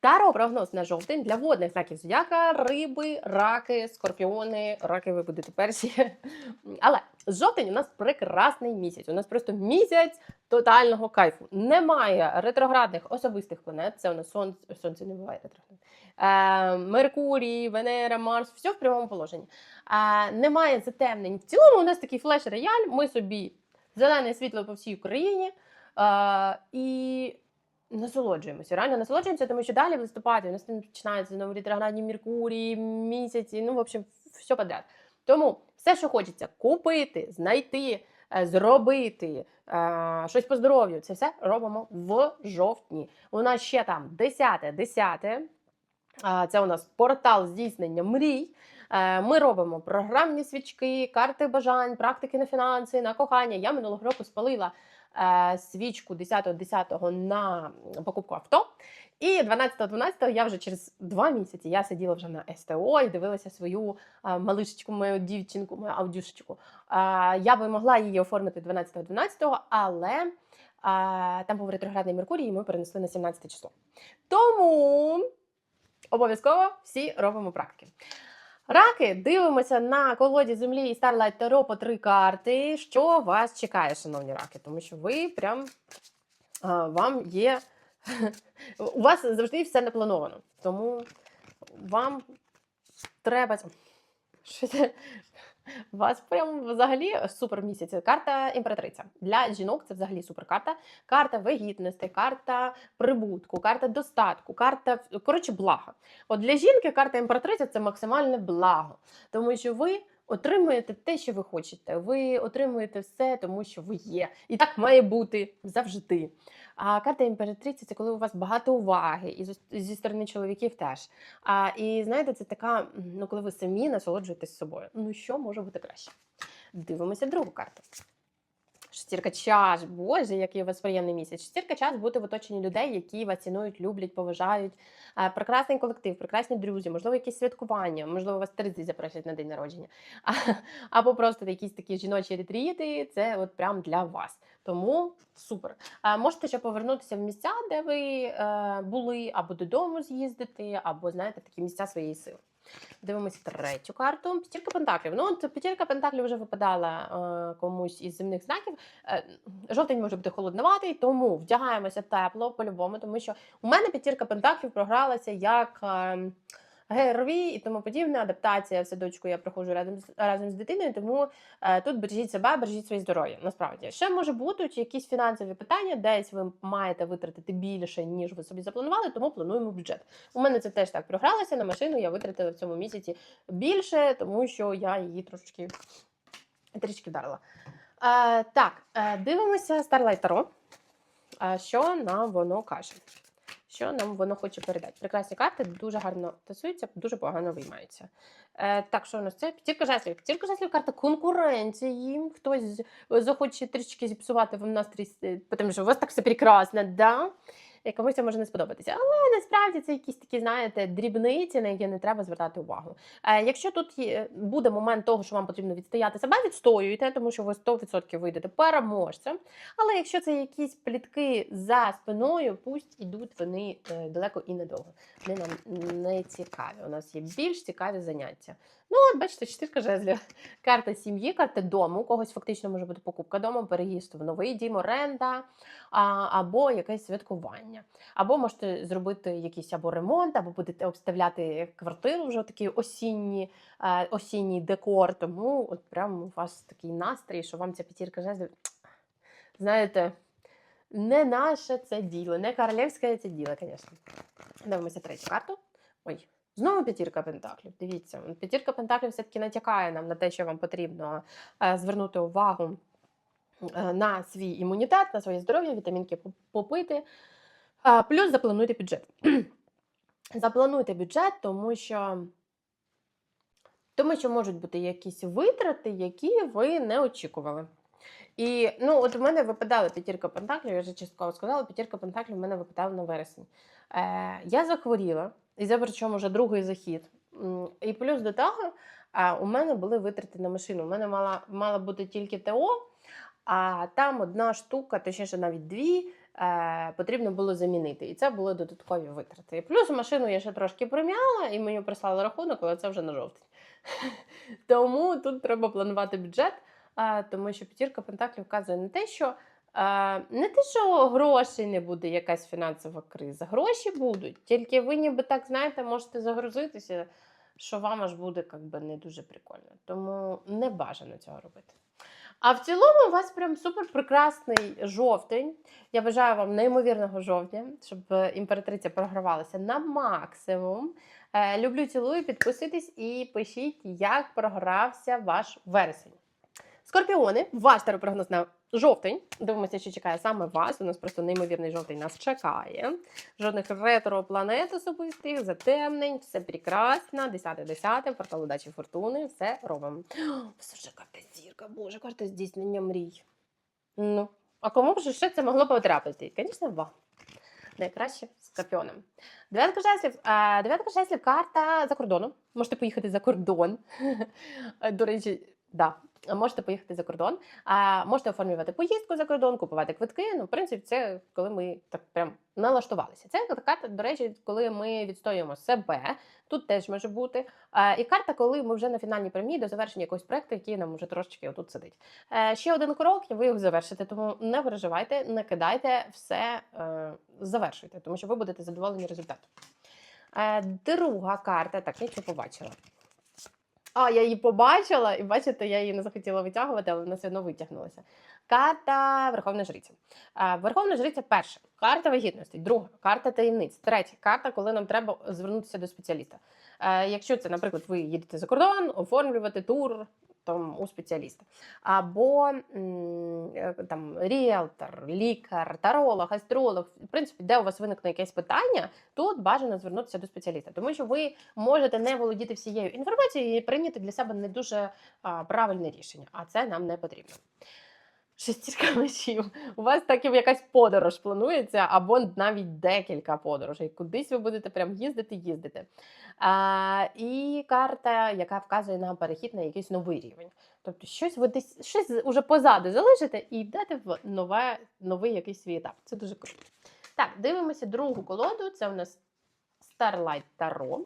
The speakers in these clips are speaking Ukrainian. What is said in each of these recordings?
Таро прогноз на жовтень для водних знаків зодіака, риби, раки, скорпіони, раки ви будете перші. Але жовтень у нас прекрасний місяць. У нас просто місяць тотального кайфу. Немає ретроградних особистих планет. Це у нас сонце, сонце не буває ретроградне. Меркурій, Венера, Марс, все в прямому положенні. Е, немає затемнень. В цілому у нас такий флеш-рояль. Ми собі зелене світло по всій Україні. Е, і насолоджуємося. Реально насолоджуємося, тому що далі в листопаді у нас починаються знову ретроградні Меркурії, місяці, ну, в общем, все подряд. Тому все, що хочеться купити, знайти, е, зробити, е, щось по здоров'ю, це все робимо в жовтні. У нас ще там 10, 10, Це у нас портал здійснення мрій. Е, Ми робимо програмні свічки, карти бажань, практики на фінанси, на кохання. Я минулого року спалила е, свічку 10.10 на покупку авто. І 12.12 я вже через два місяці я сиділа вже на СТО і дивилася свою е, малишечку, мою дівчинку, мою аудюшечку. Я би могла її оформити 12.12, але там був ретроградний Меркурій, і ми перенесли на 17 число. Тому обов'язково всі робимо практики. Раки, дивимося на колоді землі і Starlight Tarot по три карти. Що вас чекає, шановні раки? Тому що ви прям а, вам є. У вас завжди все наплановано. Тому вам треба. Що це? Вас прям взагалі супер місяць. Карта імператриця. Для жінок це взагалі супер карта. Вагітності, карта прибутку, карта достатку, карта коротше блага. От для жінки карта імператриця це максимальне благо, тому що ви отримуєте те, що ви хочете. Ви отримуєте все, тому що ви є. І так має бути завжди. А карта імператриці це коли у вас багато уваги, і зі- сторони чоловіків теж. А, і знаєте, це така, ну коли ви самі насолоджуєтесь собою. Ну що може бути краще? Дивимося другу карту. Шестірка чаш, боже, який у вас приємний місяць. Шестірка чаш бути в оточенні людей, які вас цінують, люблять, поважають. Прекрасний колектив, прекрасні друзі, можливо, якісь святкування, можливо, вас тризі запросять на день народження. А- Або просто якісь такі жіночі ретріти. Це от прям для вас. Тому супер. Е, Можете ще повернутися в місця, де ви е, були, або додому з'їздити, або знаєте, в такі місця своєї сили. Дивимося третю карту. П'ятірка пентаклів. Ну, от п'ятірка пентаклів вже випадала е, комусь із земних знаків. Е, жовтень може бути холодноватий, тому вдягаємося тепло по-любому, тому що у мене п'ятірка пентаклів програлася як. Е, ГРВІ і тому подібне, адаптація в садочку я проходжу разом з разом з дитиною, тому е, тут бережіть себе, бережіть своє здоров'я. Насправді ще може бути якісь фінансові питання, десь ви маєте витратити більше, ніж ви собі запланували, тому плануємо бюджет. У мене це теж так програлося на машину. Я витратила в цьому місяці більше, тому що я її трошечки трішки вдарила. Е, так, е, дивимося Starlight Tarot. Е, що нам воно каже? Що нам воно хоче передати? Прекрасні карти, дуже гарно тасуються, дуже погано виймаються. Е, так, що у нас це? П'ятірка жезлів. П'ятірка жезлів карта конкуренції. Хтось захоче трішки зіпсувати вам настрій, е, тому що у вас так все прекрасно, да? І це може не сподобатися. Але насправді це якісь такі, знаєте, дрібниці, на які не треба звертати увагу. Е, якщо тут є, буде момент того, що вам потрібно відстояти себе, відстоюйте, тому що ви 100% вийдете переможцем. Але якщо це якісь плітки за спиною, пусть ідуть вони е, далеко і недовго. Вони нам не цікаві. У нас є більш цікаві заняття. Ну, от бачите, чотирка жезлів. Карта сім'ї, карта дому. У когось фактично може бути покупка дому, переїзд в новий дім, оренда, а, або якесь святкування. Або можете зробити якийсь або ремонт, або будете обставляти квартиру вже такий осінні, е, осінній декор. Тому от прям у вас такий настрій, що вам ця п'ятірка жезлів, знаєте, не наше це діло, не королівське це діло, звісно. Дивимося третю карту. Ой, знову п'ятірка пентаклів. Дивіться, п'ятірка пентаклів все-таки натякає нам на те, що вам потрібно е, звернути увагу е, на свій імунітет, на своє здоров'я, вітамінки попити. Плюс заплануйте бюджет. заплануйте бюджет, тому що. Тому що можуть бути якісь витрати, які ви не очікували. І ну, от у мене випадала п'ятірка пентаклів, я вже частково сказала, п'ятірка пентаклів в мене випадала на вересень. Е, я захворіла, і це причому вже другий захід. І плюс до того, у мене були витрати на машину. У мене мала, мала бути тільки ТО, а там одна штука, точніше навіть дві, е, потрібно було замінити. І це були додаткові витрати. Плюс машину я ще трошки пром'яла, і мені прислали рахунок, але це вже на жовтень. Тому тут треба планувати бюджет, тому що п'ятірка Пентаклів вказує на те, що. Не те, що грошей не буде якась фінансова криза. Гроші будуть, тільки ви ніби так знаєте, можете загрузитися, що вам аж буде как би, не дуже прикольно. Тому не бажано цього робити. А в цілому у вас прям супер прекрасний жовтень. Я бажаю вам неймовірного жовтня, щоб е, імператриця програвалася на максимум. Е, Люблю, цілую, підписуйтесь і пишіть, як програвся ваш вересень. Скорпіони, ваш теропрогноз на жовтень. Дивимося, що чекає саме вас. У нас просто неймовірний жовтень нас чекає. Жодних ретро-планет особистих, затемнень, все прекрасно. 10-10, портал удачі фортуни, все робимо. Все ж карта зірка, боже, карта здійснення мрій. Ну, а кому б ще це могло потрапити? Звісно, вам. Найкраще скорпіоном. Дев'ятка жеслів. А, дев'ятка жеслів карта за кордоном. Можете поїхати за кордон. До речі, да. Можете поїхати за кордон, а можете оформлювати поїздку за кордон, купувати квитки. Ну, в принципі, це коли ми так прям налаштувалися. Це карта, до речі, коли ми відстоюємо себе. Тут теж може бути. І карта, коли ми вже на фінальній прямій до завершення якогось проекту, який нам вже трошечки отут сидить. Е, ще один крок, і ви його завершите. Тому не переживайте, не кидайте, все е, завершуйте, тому що ви будете задоволені результатом. Е, друга карта, так, я побачила. А, я її побачила, і бачите, я її не захотіла витягувати, але вона все одно витягнулася. Карта Верховна Жриця. Верховна Жриця перша. Карта вагітності, друга, карта таємниць, третя карта, коли нам треба звернутися до спеціаліста. Е, якщо це, наприклад, ви їдете за кордон, оформлювати тур там, у спеціаліста. Або е, там ріелтор, лікар, таролог, астролог, в принципі, де у вас виникне якесь питання, тут бажано звернутися до спеціаліста, тому що ви можете не володіти всією інформацією і прийняти для себе не дуже правильне рішення, а це нам не потрібно. Шестірка мечів. У вас так і якась подорож планується, або навіть декілька подорожей. Кудись ви будете прям їздити, їздити. А, і карта, яка вказує на перехід на якийсь новий рівень. Тобто, щось ви десь щось уже позаду залишите і йдете в нове, новий якийсь свій етап. Це дуже круто. Так, дивимося другу колоду. Це у нас Starlight Tarot.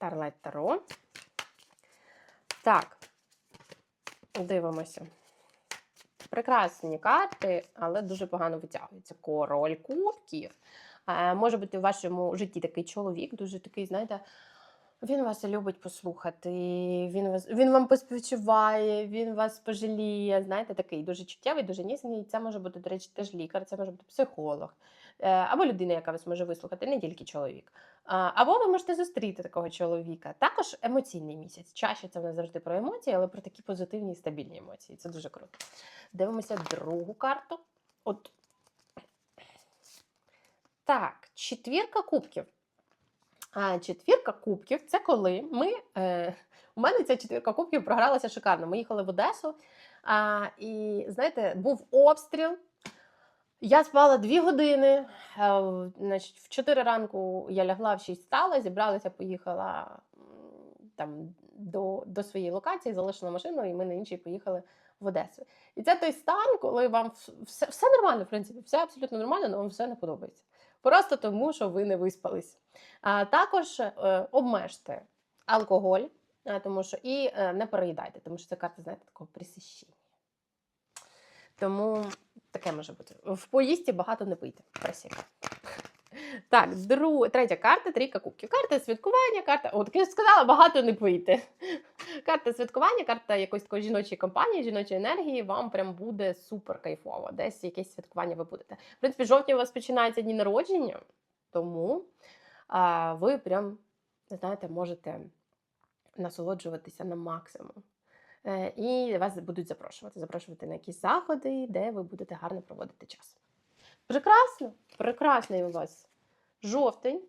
Starlight Tarot. Так, дивимося. Прекрасні карти, але дуже погано витягуються. Король кубків. Е, може бути в вашому житті такий чоловік, дуже такий, знаєте, він вас любить послухати, він, вас, він вам поспівчуває, він вас пожаліє. Знаєте, такий дуже чуттєвий, дуже ніжний. Це може бути, до речі, теж лікар, це може бути психолог. Е, Або людина, яка вас може вислухати, не тільки чоловік. Або ви можете зустріти такого чоловіка. Також емоційний місяць. Чаще це в нас завжди про емоції, але про такі позитивні і стабільні емоції. Це дуже круто. Дивимося другу карту. От. Так, четвірка кубків. А четвірка кубків це коли ми. Е, у мене ця четвірка кубків програлася шикарно. Ми їхали в Одесу, а, і знаєте, був обстріл. Я спала дві години. е, Значить, в 4 ранку я лягла в 6 стала, зібралася, поїхала там до, до своєї локації, залишила машину, і ми на іншій поїхали в Одесу. І це той стан, коли вам все, все нормально, в принципі, все абсолютно нормально, але вам все не подобається. Просто тому, що ви не виспались. А також е, обмежте алкоголь, е, тому що і е, не переїдайте, тому що це карта, знаєте, такого присищення. Тому таке може бути. В поїсті багато не пийте. Просіка. Так, друг... третя карта, трійка кубків. Карта святкування, карта. От я сказала, багато не пийте. Карта святкування, карта якоїсь такої жіночої компанії, жіночої енергії. Вам прям буде супер кайфово. Десь якесь святкування ви будете. В принципі, жовтні у вас починається дні народження, тому а, ви прям, знаєте, можете насолоджуватися на максимум. Е, І вас будуть запрошувати, запрошувати на якісь заходи, де ви будете гарно проводити час. Прекрасно, прекрасний у вас жовтень.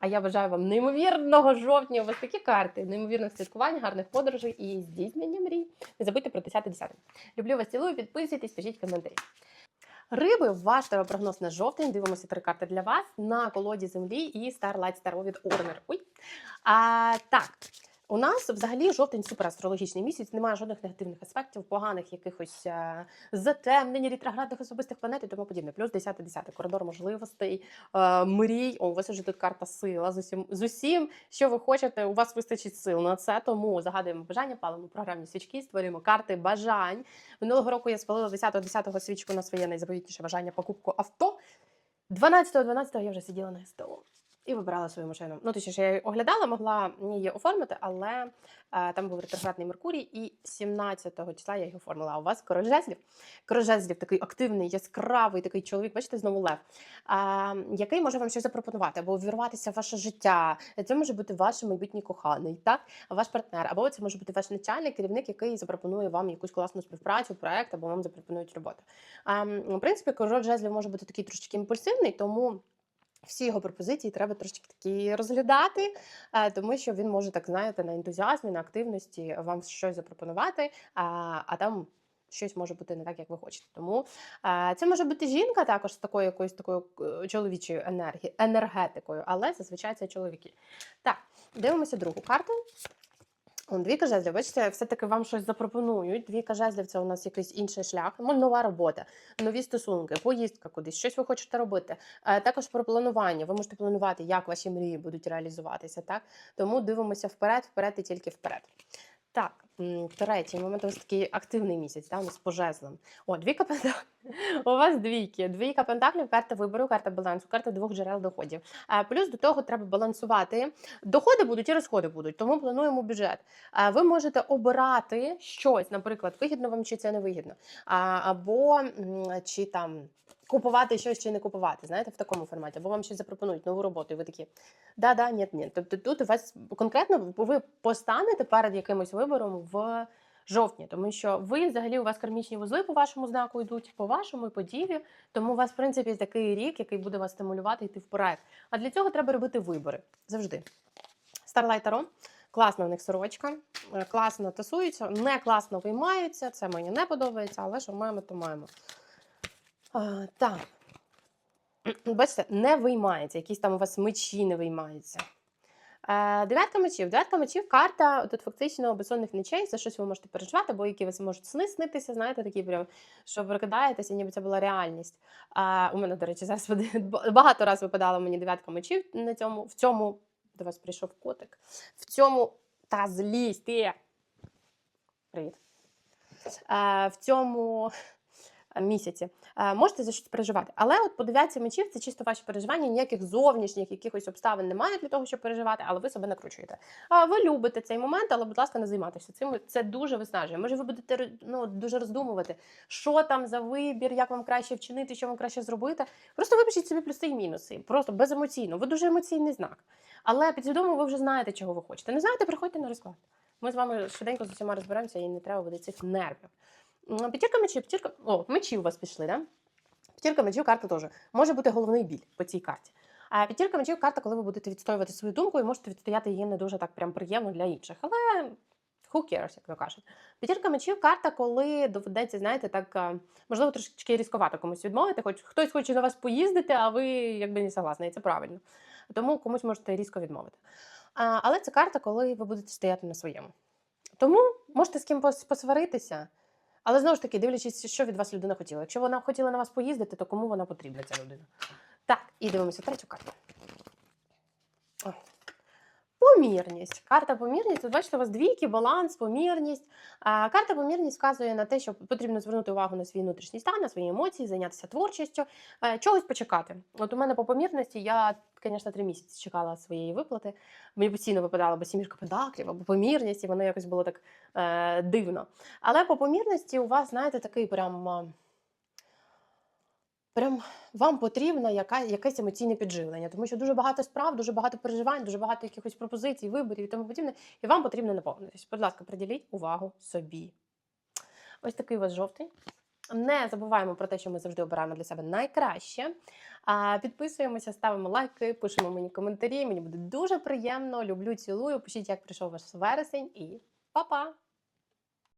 А я бажаю вам неймовірного жовтня. У вас такі карти, неймовірних святкувань, гарних подорожей і здійснення мрій. Не забудьте про 10-10. Люблю вас, цілую, підписуйтесь, пишіть коментарі. Риби, ваш прогноз на жовтень. Дивимося три карти для вас на колоді землі і Starlight Starrow від Орнер. А, так, У нас взагалі жовтень суперастрологічний місяць, немає жодних негативних аспектів, поганих якихось е, затемнень, ретроградних особистих планет і тому подібне. Плюс 10-10 коридор можливостей, е, мрій. О, у вас вже тут карта сила. З усім, з усім, що ви хочете, у вас вистачить сил на це. Тому загадуємо бажання, палимо програмні свічки, створюємо карти бажань. Минулого року я спалила 10-10 свічку на своє найзаповітніше бажання покупку авто. 12-12 я вже сиділа на СТО і вибирала свою машину. Ну, точніше, я оглядала, могла її оформити, але е, там був ретроградний Меркурій, і 17-го числа я її оформила. А у вас король жезлів. Король жезлів такий активний, яскравий такий чоловік, бачите, знову лев, е, який може вам щось запропонувати або увірватися в ваше життя. Це може бути ваш майбутній коханий, так? ваш партнер, або це може бути ваш начальник, керівник, який запропонує вам якусь класну співпрацю, проект, або вам запропонують роботу. А, в принципі, король жезлів може бути такий трошечки імпульсивний, тому. Всі його пропозиції треба трошки такі розглядати, е, тому що він може так знаєте на ентузіазмі, на активності вам щось запропонувати, а, а там щось може бути не так, як ви хочете. Тому е, це може бути жінка також з такою якоюсь такою е, чоловічою енергі... енергетикою, але зазвичай це чоловіки. Так, дивимося другу карту. Двійка жезлів, бачите, все-таки вам щось запропонують. Двійка жезлів це у нас якийсь інший шлях, ну, нова робота, нові стосунки, поїздка кудись, щось ви хочете робити. Е, також про планування. Ви можете планувати, як ваші мрії будуть реалізуватися. Так? Тому дивимося вперед, вперед і тільки вперед. Так, третій момент, ось такий активний місяць, да, у нас по жезлам. О, двійка пентаклів. У вас двійки. Двійка пентаклів, карта вибору, карта балансу, карта двох джерел доходів. Плюс до того треба балансувати. Доходи будуть і розходи будуть, тому плануємо бюджет. Ви можете обирати щось, наприклад, вигідно вам чи це не вигідно. Або чи там. Купувати щось чи не купувати, знаєте, в такому форматі, або вам щось запропонують нову роботу, і ви такі да-да, ні, ні. Тобто тут у вас конкретно ви постанете перед якимось вибором в жовтні, тому що ви взагалі у вас кармічні вузли по вашому знаку йдуть, по вашому і по діві. Тому у вас, в принципі, такий рік, який буде вас стимулювати йти вперед. А для цього треба робити вибори завжди. Starlight Tarot. Класна у них сорочка, е, класно тасуються, не класно виймаються. Це мені не подобається, але що маємо, то маємо. Так. Бачите, не виймається, якісь там у вас мечі не виймаються. Е, Дев'ятка мечів. Дев'ятка мечів карта тут фактично безсонних ночей. Це щось ви можете переживати, або які вас можуть сни снитися, знаєте, такі прям, що прокидаєтеся, ніби це була реальність. У мене, до речі, зараз багато разів випадала мені дев'ятка мечів на цьому, в цьому, до вас прийшов котик, в цьому та злість. Привіт. Е, в цьому місяці. Е, Можете за щось переживати. Але от по дев'ятці мечів це чисто ваші переживання, ніяких зовнішніх якихось обставин немає для того, щоб переживати, але ви себе накручуєте. А ви любите цей момент, але, будь ласка, не займайтеся цим. Це дуже виснажує. Може, ви будете ну, дуже роздумувати, що там за вибір, як вам краще вчинити, що вам краще зробити. Просто випишіть собі плюси і мінуси. Просто беземоційно. Ви дуже емоційний знак. Але підсвідомо ви вже знаєте, чого ви хочете. Не знаєте, приходьте на розклад. Ми з вами швиденько з усіма розберемося і не треба буде цих нервів. П'ятірка мечів, п'ятірка. О, мечі у вас пішли, да? П'ятірка мечів карта теж. Може бути головний біль по цій карті. А п'ятірка мечів карта, коли ви будете відстоювати свою думку і можете відстояти її не дуже так прям приємно для інших. Але who cares, як то кажуть. П'ятірка мечів карта, коли доведеться, знаєте, так можливо, трошечки різковато комусь відмовити. Хоч хтось хоче на вас поїздити, а ви якби не согласні, і це правильно. Тому комусь можете різко відмовити. А, але це карта, коли ви будете стояти на своєму. Тому можете з ким посваритися. Але знову ж таки, дивлячись, що від вас людина хотіла. Якщо вона хотіла на вас поїздити, то кому вона потрібна, ця людина? Так, і дивимося третю карту. Помірність. Карта помірність. Тут бачите, у вас двійки, баланс, помірність. А, карта помірність вказує на те, що потрібно звернути увагу на свій внутрішній стан, на свої емоції, зайнятися творчістю, чогось почекати. От у мене по помірності я, звісно, три місяці чекала своєї виплати. Мені постійно випадала або сімірка пентаклів, або помірність, і воно якось було так е, дивно. Але по помірності у вас, знаєте, такий прям. Прям вам потрібно яка, якесь емоційне підживлення, тому що дуже багато справ, дуже багато переживань, дуже багато якихось пропозицій, виборів і тому подібне. І вам потрібно наповнитись. Будь ласка, приділіть увагу собі. Ось такий у вас жовтий. Не забуваємо про те, що ми завжди обираємо для себе найкраще. Підписуємося, ставимо лайки, пишемо мені коментарі. Мені буде дуже приємно. Люблю, цілую. Пишіть, як прийшов ваш вересень, і па-па!